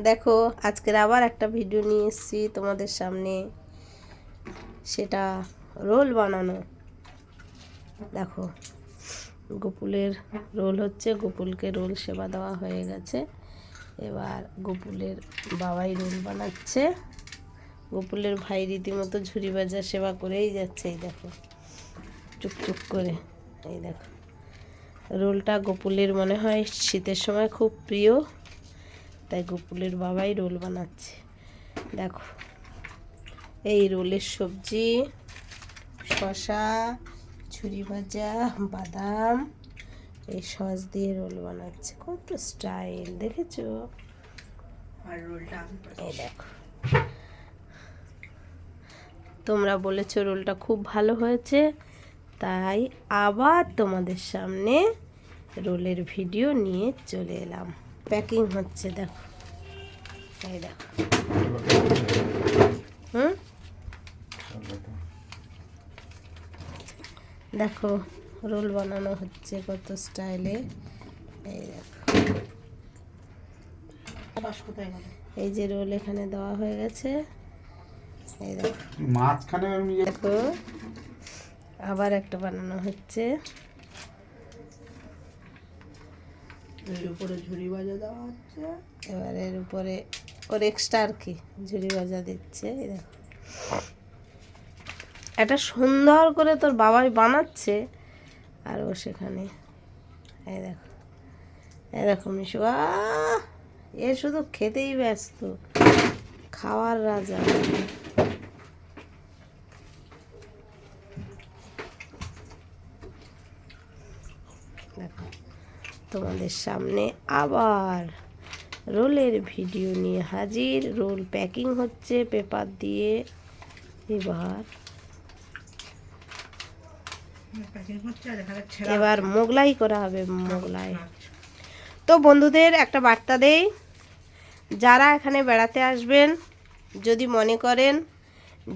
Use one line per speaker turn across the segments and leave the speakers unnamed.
দেখো, আজকের আবার একটা ভিডিও নিয়ে এসেছি তোমাদের সামনে। সেটা রোল বানানো। দেখো, গোপুলের রোল হচ্ছে, গোপুলকে রোল সেবা দেওয়া হয়ে গেছে। এবার গোপুলের বাবাই রোল বানাচ্ছে। গোপুলের ভাই রীতিমতো ঝুরি বাজা সেবা করেই যাচ্ছে, এই দেখো। চুপচুপ করে, এই দেখো। রোলটা গোপুলের মনে হয় শীতের সময় খুব প্রিয়। তাই গোপুলের বাবাই রোল বানাচ্ছে। দেখো এই রোলের সবজি শশা ছুরি ভাজা বাদাম এই সস দিয়ে রোল বানাচ্ছে। কত স্টাইল দেখেছ?
আর রোলটা
এই দেখো। তোমরা বলেছ রোলটা খুব ভালো হয়েছে তাই আবার তোমাদের সামনে রোলের ভিডিও নিয়ে চলে এলাম। প্যাকিং হচ্ছে দেখো। এই দেখো। হুম? দেখো রোল বানানো হচ্ছে কত স্টাইলে। এই দেখো। এই যে রোল এখানে দেওয়া হয়ে গেছে। এই দেখো।
মাঝখানে আমি
দেখো আবার একটা বানানো হচ্ছে।
এর উপরে ঝুড়ি বাজা দেওয়া হচ্ছে।
এবার এর উপরে ওর এক্সট্রা আর কি ঝুড়ি ভাজা দিচ্ছে দেখো। এটা সুন্দর করে তোর বাবাই বানাচ্ছে, আর ও সেখানে, এই দেখো এই দেখো মিশু এ শুধু খেতেই ব্যস্ত, খাওয়ার রাজা। দেখো তোমাদের সামনে আবার রোলের ভিডিও নিয়ে হাজির। রোল প্যাকিং হচ্ছে পেপার দিয়ে। এবার এবার মোগলাই করা হবে, মোগলাই। তো বন্ধুদের একটা বার্তা দেই, যারা এখানে বেড়াতে আসবেন, যদি মনে করেন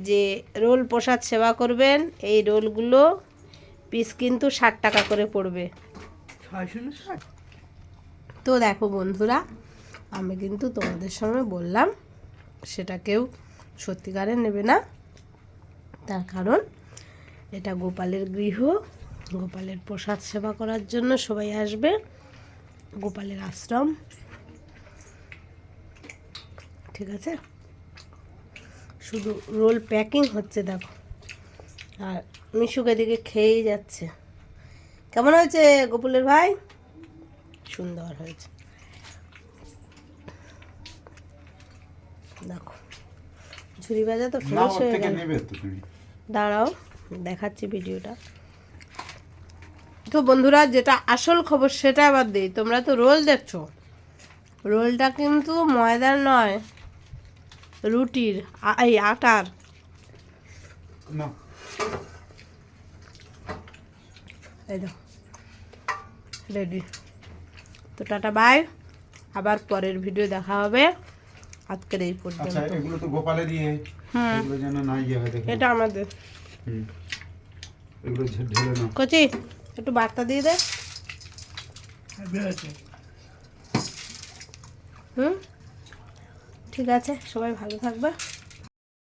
যে রোল প্রসাদ সেবা করবেন, এই রোলগুলো পিস কিন্তু ষাট টাকা করে পড়বে। তো দেখো বন্ধুরা, আমি কিন্তু তোমাদের সঙ্গে বললাম, সেটা কেউ সত্যিকারে নেবে না। তার কারণ, এটা গোপালের গৃহ, গোপালের প্রসাদ সেবা করার জন্য সবাই আসবে, গোপালের আশ্রম। ঠিক আছে? শুধু রোল প্যাকিং হচ্ছে, দেখো। আর মিশুকে দিকে খেয়েই যাচ্ছে। কেমন হয়েছে গোপুলের ভাই? সুন্দর হয়েছে। দেখো ঝুরি ভাজা তো
ফ্রেশ
হয়ে গেল। দাঁড়াও দেখাচ্ছি ভিডিওটা। তো বন্ধুরা যেটা আসল খবর সেটা আবার দিই। তোমরা তো রোল দেখছ। রোলটা কিন্তু ময়দার নয় রুটির এই আটার। এই দেখো। রেডি তো টাটা বাই। আবার পরের ভিডিও দেখা হবে আজকের এই পর্যন্ত।
আচ্ছা এগুলো তো গোপালের ইয়ে এগুলো যেন না ইয়ে হয় দেখো
এটা আমাদের।
হুম। এগুলো ঢেলে নাও।
কচি একটু বার্তা দিয়ে দে। হুম? ঠিক আছে সবাই ভালো থাকবে।